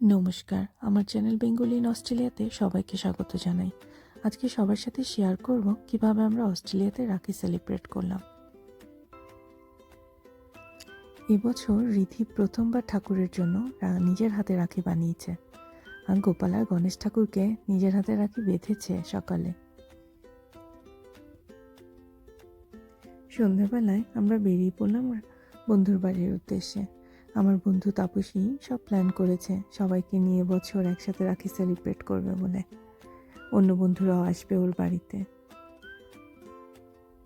নমস্কার, আমার channel Bengali in অস্ট্রেলিয়াতে সবাইকে স্বাগত জানাই। আজকে সবার সাথে শেয়ার করব কীভাবে আমরা অস্ট্রেলিয়াতে রাখি সেলিব্রেট করলাম। এবছর রিধি প্রথমবার ঠাকুরের জন্য নিজের হাতে রাখি বানিয়েছে। আর গোপাল আর গণেশ ঠাকুরকে নিজের হাতে রাখি বেঁধেছে সকালে। সন্ধ্যাবেলায় আমরা বেরিয়ে পড়লাম বন্ধুর বাড়ির উদ্দেশ্যে। আমার বন্ধু তাপসী সব প্ল্যান করেছে। সবাইকে নিয়ে বছর একসাথে রাখি সেলিব্রেট করবে বলে। অন্য বন্ধুরাও আসবে ওর বাড়িতে।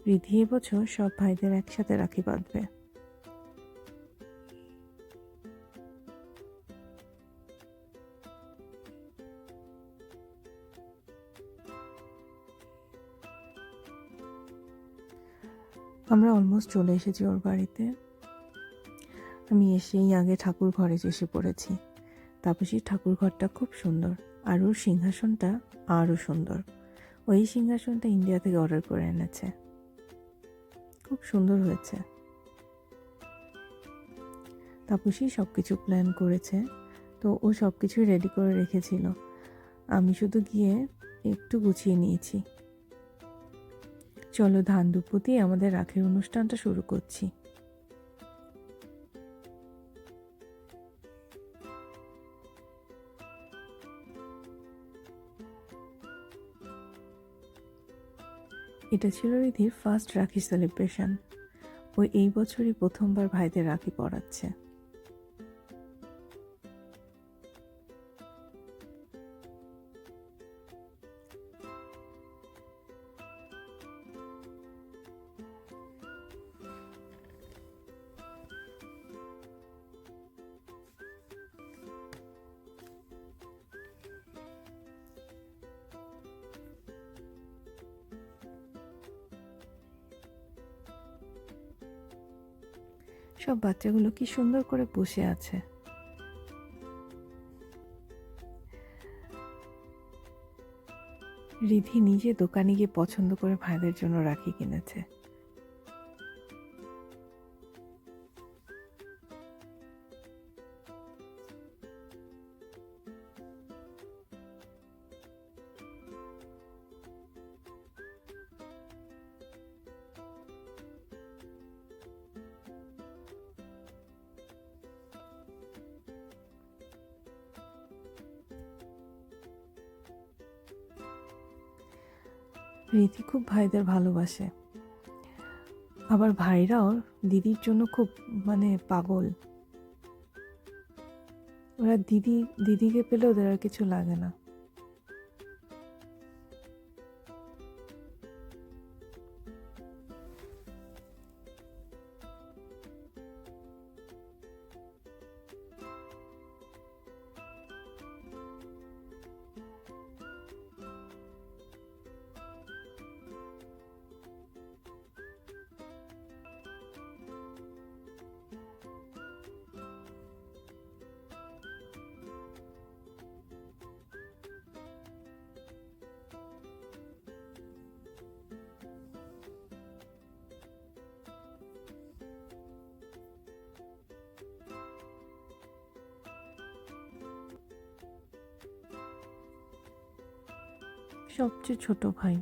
রিধি এবছর সব ভাইদের একসাথে রাখি বাঁধবে। আমরা অলমোস্ট চলে এসেছি ওর বাড়িতে। আমি এসেই আগে ঠাকুর ঘরে এসে পড়েছি। তাপসীর ঠাকুর ঘরটা খুব সুন্দর, আর ওর সিংহাসনটা আরও সুন্দর। ওই সিংহাসনটা ইন্ডিয়া থেকে অর্ডার করে এনেছে। খুব সুন্দর হয়েছে। তাপসী সব কিছু প্ল্যান করেছে, তো ও সব কিছুই রেডি করে রেখেছিল। আমি শুধু গিয়ে একটু গুছিয়ে নিয়েছি। চলো ধান দিয়ে আমাদের রাখের অনুষ্ঠানটা শুরু করছি। এটা ছিল রিধির ফার্স্ট রাখি সেলিব্রেশন ও এই বছরই প্রথমবার ভাইদের রাখি পরাচ্ছে। সব বাচ্চাগুলো কি সুন্দর করে বসে আছে। রিধি নিজে দোকানে গিয়ে পছন্দ করে ভাইদের জন্য রাখি কিনেছে। রীতি খুব ভাইদের ভালোবাসে। আবার ভাইরাও দিদির জন্য খুব মানে পাগল। ওরা দিদি, দিদিকে পেলে ওদের আর কিছু লাগে না। সবচেয়ে ছোট ভাই।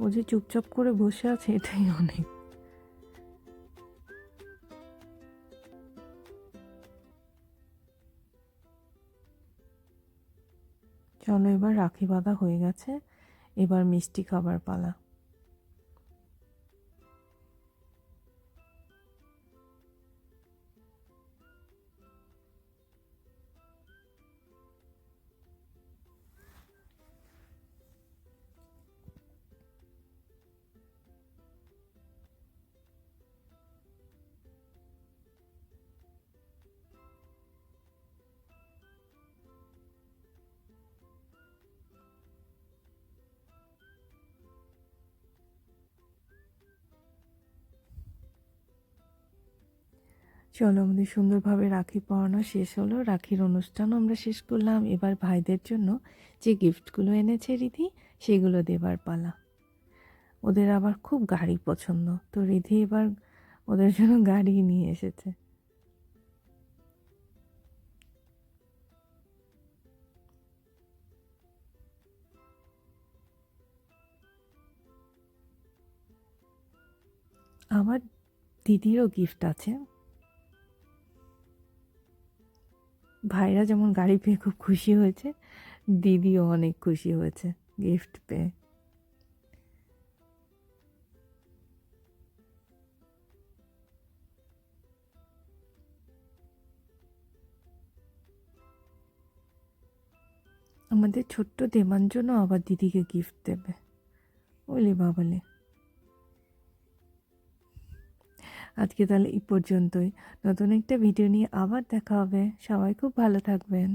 ও যে চুপচাপ করে বসে আছে, এটাই অনেক। চলো এবার রাখি বাঁধা হয়ে গেছে, এবার মিষ্টি খাবার পালা। চলো আমাদের সুন্দরভাবে রাখি পড়ানো শেষ হলো। রাখির অনুষ্ঠানও আমরা শেষ করলাম। এবার ভাইদের জন্য যে গিফটগুলো এনেছে রিধি, সেগুলো দেবার পালা। ওদের আবার খুব গাড়ি পছন্দ। তো রিধি এবার ওদের জন্য গাড়ি নিয়ে এসেছে। আমার দিদিরও গিফট আছে। ভাইরা যেমন গাড়ি পেয়ে খুব খুশি হয়েছে, দিদিও অনেক খুশি হয়েছে গিফট পেয়ে। আমাদের ছোট্ট দেবাঞ্জনও আবার দিদিকে গিফট দেবে। ওলে বাবালে। আজকে তাহলে এই পর্যন্তই। নতুন একটা ভিডিও নিয়ে আবার দেখা হবে। সবাই খুব ভালো থাকবেন।